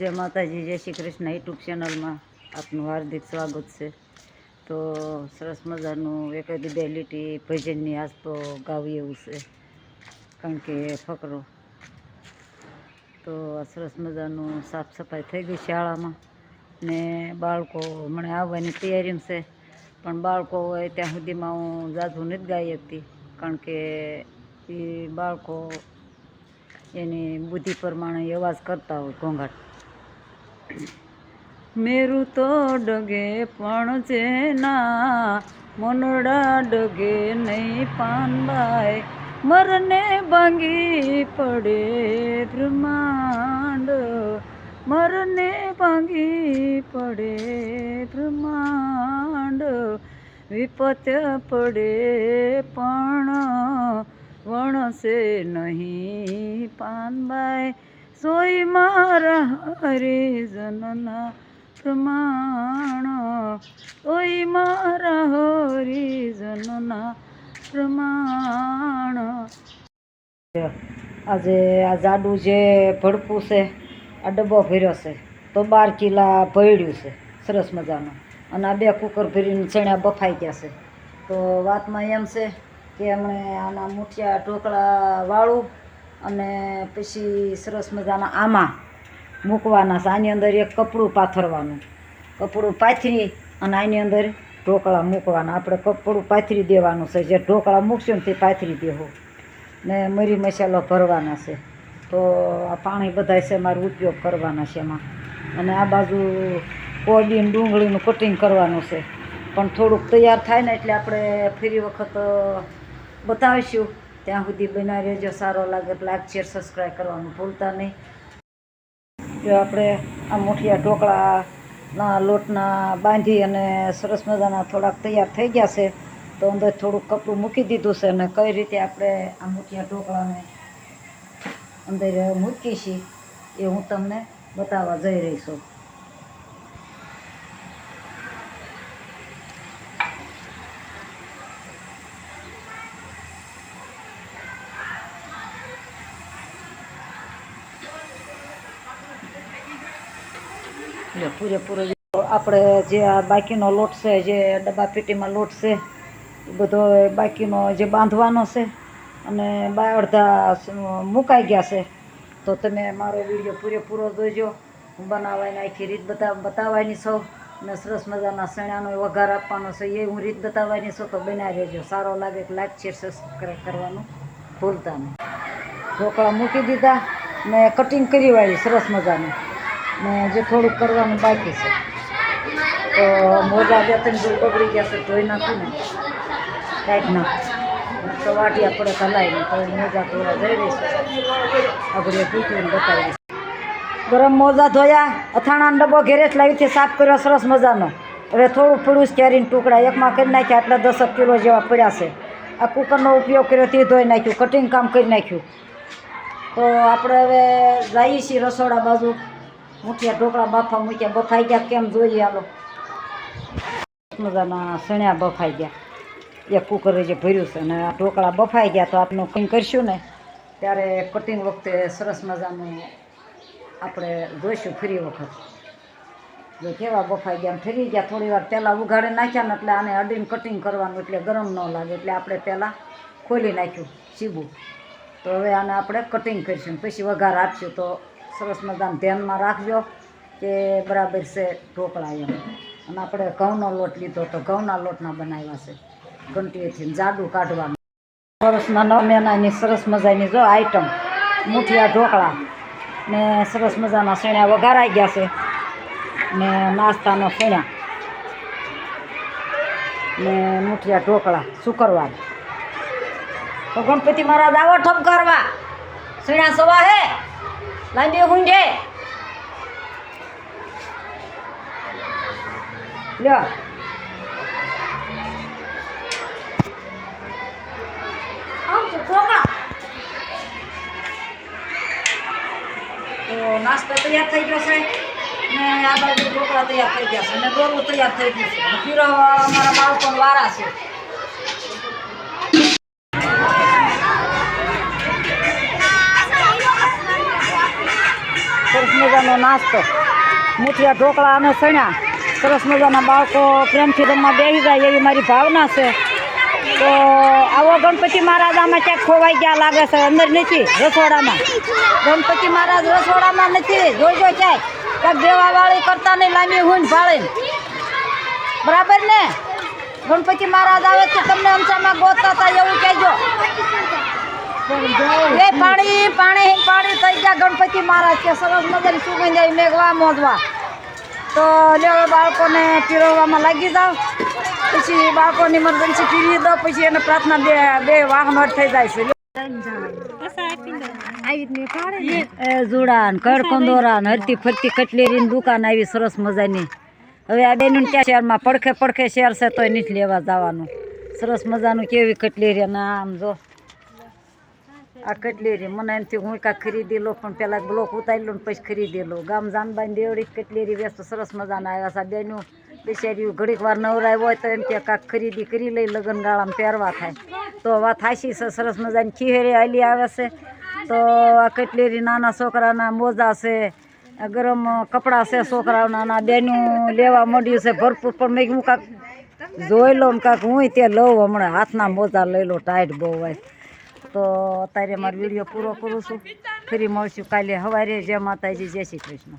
જય માતાજી, જય શ્રી કૃષ્ણ. યુટ્યુબ ચેનલમાં આપનું હાર્દિક સ્વાગત છે. તો સરસ મજાનું એક બે લીટી ભજનની આજ તો ગાવી એવું છે, કારણ કે ફકરો. તો આ સરસ મજાનું સાફ સફાઈ થઈ ગઈ શાળામાં ને બાળકો હમણાં આવવાની તૈયારી છે, પણ બાળકો હોય ત્યાં સુધીમાં હું જાજુ નથી ગાઈ હતી, કારણ કે એ બાળકો એની બુદ્ધિ પ્રમાણે અવાજ કરતા હોય ઘોંઘાટ. મેરું તો ડગે પણ છે ના, મનોડા ડગે નહીં પાનબાઈ મરને ભાંગી પડે બ્રહ્માંડ, મરને ભાંગી પડે બ્રહ્માંડ. વિપત પડે પણ વણસે નહીં પાનબાઈ સોઈ મારા હરિજનના પ્રમાણ સોઈ મારા હરિજનના પ્રમાણ આજે આ જાડું જે ભડકું છે, આ ડબ્બો ભર્યો છે, તો બાર કિલા ભર્યું છે, સરસ મજાનું. અને આ બે કુકર ભરીને ચણ્યા બફાઈ ગયા છે. તો વાતમાં એમ છે કે એમણે આના મૂઠિયા ઢોકળા વાળું અને પછી સરસ મજાના આમાં મૂકવાના છે. આની અંદર એક કપડું પાથરવાનું. કપડું પાથરી અને આની અંદર ઢોકળા મૂકવાના. આપણે કપડું પાથરી દેવાનું છે. જે ઢોકળા મૂકશું ને તે પાથરી દેવું ને મરી મસાલો ભરવાના છે. તો આ પાણી બધાય છે મારે ઉપયોગ કરવાના છે એમાં. અને આ બાજુ કોબી ડુંગળીનું કટિંગ કરવાનું છે. પણ થોડુંક તૈયાર થાય ને એટલે આપણે ફરી વખત બતાવીશું. ત્યાં સુધી બના રહેજો. સારો લાગે લાઈક શેર સબસ્ક્રાઈબ કરવાનું ભૂલતા નહીં. જો આપણે આ મુઠિયા ઢોકળાના લોટના બાંધી અને સરસ મજાના થોડાક તૈયાર થઈ ગયા છે, તો અંદર થોડુંક કપડું મૂકી દીધું છે અને કઈ રીતે આપણે આ મુઠિયા ઢોકળાને અંદર મૂકી છીએ એ હું તમને બતાવવા જઈ રહી છું. પૂરેપૂરો આપણે જે આ બાકીનો લોટ છે, જે ડબ્બા પેટીમાં લોટ છે, એ બધો બાકીનો જે બાંધવાનો છે અને બા અડધા મુકાઈ ગયા છે. તો તમે મારો વીડિયો પૂરેપૂરો જોજો. હું બનાવવાની આખી રીત બતા, બતાવવાની છું અને સરસ મજાના સણાનો વઘાર આપવાનો છે, એ હું રીત બતાવવાની છું. તો બનાવી રહેજો. સારો લાગે કે લાઈક, શેર, સબસ્ક્રાઈબ કરવાનું ભૂલતા નહીં. ઢોકળા મૂકી દીધા ને કટિંગ કરી વાળી, સરસ મજાનું. ને જે થોડુંક કરવાનું બાકી છે. તો મોજા બે ત્રણ દૂર બગડી ગયા છે, ધોઈ નાખું ને. કાંઈક નાખું તો વાટી આપણે હલાવી ને તો મોજા ધોવા જઈ રહીશું આપણે પૂછીને બતાવીશ. ગરમ મોજા ધોયા અથાણાનો ડબ્બો ઘેરે જ લાવીથી સાફ કર્યો, સરસ મજાનો. હવે થોડું થોડું જ કેરીને ટુકડા, એકમાં કરી નાખ્યા, આટલા દસક કિલો જેવા પડ્યા છે. આ કુકરનો ઉપયોગ કર્યો તે ધોઈ નાખ્યું, કટિંગ કામ કરી નાખ્યું. તો આપણે હવે જઈએ છીએ રસોડા બાજુ. મુઠિયા ઢોકળા બાફા મૂક્યા, બફાઈ ગયા. કેમ જોઈએ હાલો? મજાના સણ્યા બફાઈ ગયા. એક કુકરે જે ભર્યું છે અને આ ઢોકળા બફાઈ ગયા તો આપનું કંઈ કરશું ને. ત્યારે કટિંગ વખતે સરસ મજાનું આપણે જોઈશું ફરી વખત. જો કેવા બફાઈ ગયા ફરી ગયા. થોડી વાર પહેલાં ઉઘાડી નાખ્યા ને એટલે આને અડીને કટિંગ કરવાનું એટલે ગરમ ન લાગે. એટલે આપણે પહેલાં ખોલી નાખ્યું, સીબું. તો હવે આને આપણે કટિંગ કરીશું પછી વઘાર આપશું તો સરસ મજાનું ધ્યાનમાં રાખજો કે બરાબર છે ઢોકળા એમ. અને આપણે ઘઉંનો લોટ લીધો તો ઘઉંના લોટના બનાવ્યા છે. ઘંટીએથી જાડું કાઢવાનું. વરસના નવ મહિનાની સરસ મજાની જો આઈટમ મુઠિયા ઢોકળા. ને સરસ મજાના સણ્યા વઘારાઈ ગયા છે. ને નાસ્તાનો સણ્યા ને મુઠિયા ઢોકળા શુક્રવાર. તો ગણપતિ મહારાજ આવો ઠપ કરવા. સણ્યા સવા હે. લાંબી હુંજે લ્યો નાસ્તો તૈયાર થઈ ગયો છે ને આ બાજુ ઢોકળા તૈયાર થઈ ગયા છે અને દોરવું તૈયાર થઈ ગયું છે પીરો અમારા બાળકોનો છે સરસ મજાનો નાસ્તો. મુઠિયા ઢોકળા અને સણ્યા સરસ મજાના બાળકો પ્રેમથી રમવા બેસી જાય એવી મારી ભાવના છે. તો આવો ગણપતિ મહારાજ આમાં ક્યાંક ખોવાઈ ગયા લાગે છે, અંદર નથી, રસોડામાં. ગણપતિ મહારાજ રસોડામાં નથી જોજો ક્યાંય. ક્યાંક દેવાવાળી કરતા નહીં, લાંબી હું ભાળે બરાબર ને? ગણપતિ મહારાજ આવે છે તમને અમસામાં ગોતતા હતા એવું કહેજો. એ પાણી પાણી પાણી થઈ ગયા. ગણપતિ મહારાજ કે સરસ મજાની સુગંધ આવી મેઘવા મોજવા. તો લેવા બાળકોને પીરવવામાં લાગી જાઓ. પછી બાળકોની ઇમરજન્સી પીરી દો પછી એને પ્રાર્થના બે બે વાહન થઈ જાય છે. એ જુડાન કડકંદોરા ને હરતી ફરતી કટલેરીની દુકાન આવી સરસ મજાની. હવે આ બેનું ક્યાં શહેરમાં પડખે પડખે શહેર છે તોય નથી લેવા જવાનું. સરસ મજાનું કેવી કટલેરી અને આમ જો. આ કટલેરી મને એમથી હું કાંઈક ખરીદી લો પણ પહેલાં બ્લોક ઉતારી લો ને પછી ખરીદી લો ગામ જાનબાઈ દેવડી કટલેરી વેસ્ટ સરસ મજાના આવ્યા આ બેનું બિચાર્યું ઘડીક વાર નવરાય હોય તો એમ કે કાંક ખરીદી કરી લઈ, લગ્ન ગાળામાં પહેરવા થાય. તો વાત થાશી છે, સરસ મજાની ખીહેરી આલી આવે છે. તો આ કટલેરી નાના છોકરાના મોજા છે ગરમ કપડાં છે છોકરાઓના બેનું લેવા મળ્યું છે ભરપૂર. પણ મેં હું કાંક જોઈ લો ને કાંક હું તે લઉં હમણાં. હાથના મોજા લઈ લો, ટાઈટ બહુ હોય. તો અત્યારે મારો વીડિયો પૂરો કરું છું. ફરી મળશું કાલે સવારે. જય માતાજી, જય શ્રી કૃષ્ણ.